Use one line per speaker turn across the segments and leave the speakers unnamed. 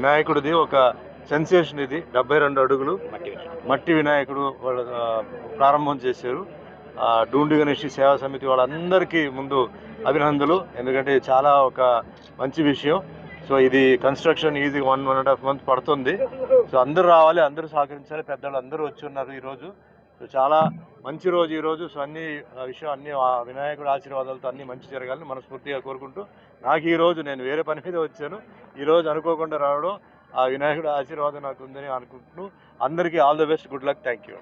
వినాయకుడిది ఒక సెన్సేషన్ ఇది. డెబ్బై రెండు అడుగులు.
మట్టి వినాయకుడు.
వాళ్ళు ప్రారంభం చేశారు. ఆ, డూండి గణేష్ సేవా సమితి వాళ్ళందరికీ ముందు అభినందనలు. ఎందుకంటే చాలా ఒక మంచి విషయం. సో ఇది construction easy one one and half month పడుతుంది. సో అందరూ రావాలి అందరూ సహకరించాలి. పెద్దలు అందరూ వచ్చి ఉన్నారు ఈరోజు. సో చాలా మంచి రోజు ఈరోజు సో అన్ని ఆ, విషయం అన్ని వినాయకుడు వినాయకుడి ఆశీర్వాదాలతో అన్ని మంచి జరగాలని మనస్ఫూర్తిగా కోరుకుంటూ నాకు ఈరోజు నేను వేరే పని మీద వచ్చాను. ఈ రోజు అనుకోకుండా రావడం ఆ వినాయకుడి ఆశీర్వాదం నాకు ఉందని అనుకుంటున్నాను అందరికీ all the best. Good luck. Thank you.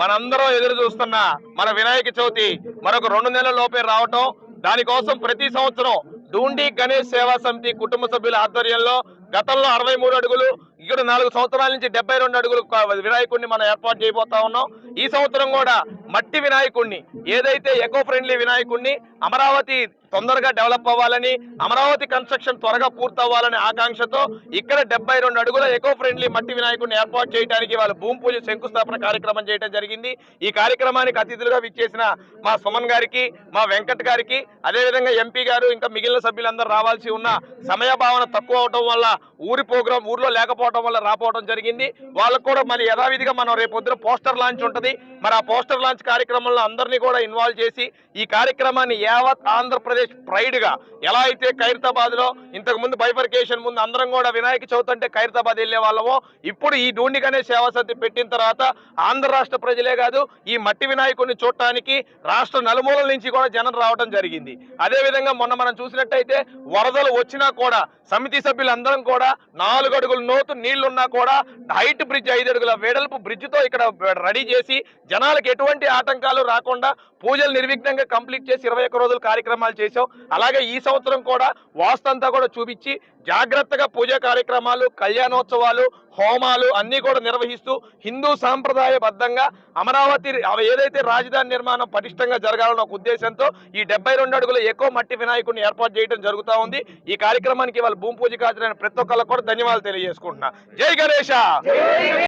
మనందరం ఎదురు చూస్తున్న మన వినాయక చవితి మరొక రెండు నెలల లోపే రావటం దానికోసం ప్రతి సంవత్సరం డూండి గణేష్ సేవా సమితి కుటుంబ సభ్యుల ఆధ్వర్యంలో గతంలో అరవై మూడు అడుగులు ఇక్కడ నాలుగు సంవత్సరాల నుంచి డెబ్బై రెండు అడుగులు వినాయకుడిని మనం ఏర్పాటు చేయబోతా ఉన్నాం. ఈ సంవత్సరం కూడా మట్టి వినాయకుడిని ఏదైతే ఎకో ఫ్రెండ్లీ వినాయకుడిని అమరావతి తొందరగా డెవలప్ అవ్వాలని అమరావతి కన్స్ట్రక్షన్ త్వరగా పూర్తవ్వాలనే ఆకాంక్షతో ఇక్కడ డెబ్బై రెండు అడుగుల ఎకో ఫ్రెండ్లీ మట్టి వినాయకుడిని ఏర్పాటు చేయడానికి వాళ్ళు భూమి పూజ శంకుస్థాపన కార్యక్రమం చేయడం జరిగింది. ఈ కార్యక్రమానికి అతిథులుగా విచ్చేసిన మా సుమన్ గారికి మా వెంకట్ గారికి అదేవిధంగా ఎంపీ గారు ఇంకా మిగిలిన సభ్యులందరూ రావాల్సి ఉన్న సమయభావన తక్కువ అవడం వల్ల ఊరి ప్రోగ్రాం ఊర్లో లేకపోవడం వల్ల రాపోవడం జరిగింది. వాళ్ళకు కూడా మళ్ళీ యథావిధిగా మనం రేపు పొద్దున పోస్టర్ లాంచ్ ఉంటుంది. మరి ఆ పోస్టర్ లాంచ్ కార్యక్రమంలో అందరినీ కూడా ఇన్వాల్వ్ చేసి ఈ కార్యక్రమాన్ని యావత్ ఆంధ్రప్రదేశ్ ప్రైడ్గా ఎలా అయితే ఖైరతాబాద్లో ఇంతకు ముందు బైఫర్కేషన్ ముందు అందరం కూడా వినాయక చవితి అంటే ఖైరతాబాద్ వెళ్ళే వాళ్ళమో ఇప్పుడు ఈ డూండిగనే సేవా సమితి పెట్టిన తర్వాత ఆంధ్ర రాష్ట్ర ప్రజలే కాదు ఈ మట్టి వినాయకుడిని చూడటానికి రాష్ట్ర నలుమూలల నుంచి కూడా జనం రావడం జరిగింది. అదే విధంగా మొన్న మనం చూసినట్టయితే వరదలు వచ్చినా కూడా సమితి సభ్యులందరం కూడా నాలుగు అడుగుల నోతు నీళ్ళున్నా కూడా హైట్ బ్రిడ్జ్ ఐదు అడుగుల వెడల్పు బ్రిడ్జ్తో ఇక్కడ రెడీ చేసి జనాలకు ఎటువంటి ఆటంకాలు రాకుండా పూజలు నిర్విఘ్నంగా కంప్లీట్ చేసి ఇరవై ఒక్క రోజులు కార్యక్రమాలు చేశాం అలాగే ఈ సంవత్సరం కూడా వాస్తంతా కూడా చూపించి జాగ్రత్తగా పూజా కార్యక్రమాలు కళ్యాణోత్సవాలు హోమాలు అన్ని కూడా నిర్వహిస్తూ హిందూ సాంప్రదాయబద్ధంగా అమరావతి ఏదైతే రాజధాని నిర్మాణం పటిష్టంగా జరగాలన్న ఒక ఉద్దేశంతో ఈ డెబ్బై రెండు అడుగుల ఎక్కువ మట్టి వినాయకుడిని ఏర్పాటు చేయడం జరుగుతూ ఉంది. ఈ కార్యక్రమానికి వాళ్ళ భూమి పూజ హాజరైన ప్రతి ఒక్కళ్ళకు కూడా ధన్యవాదాలు తెలియజేసుకుంటున్నా. జై గణేష!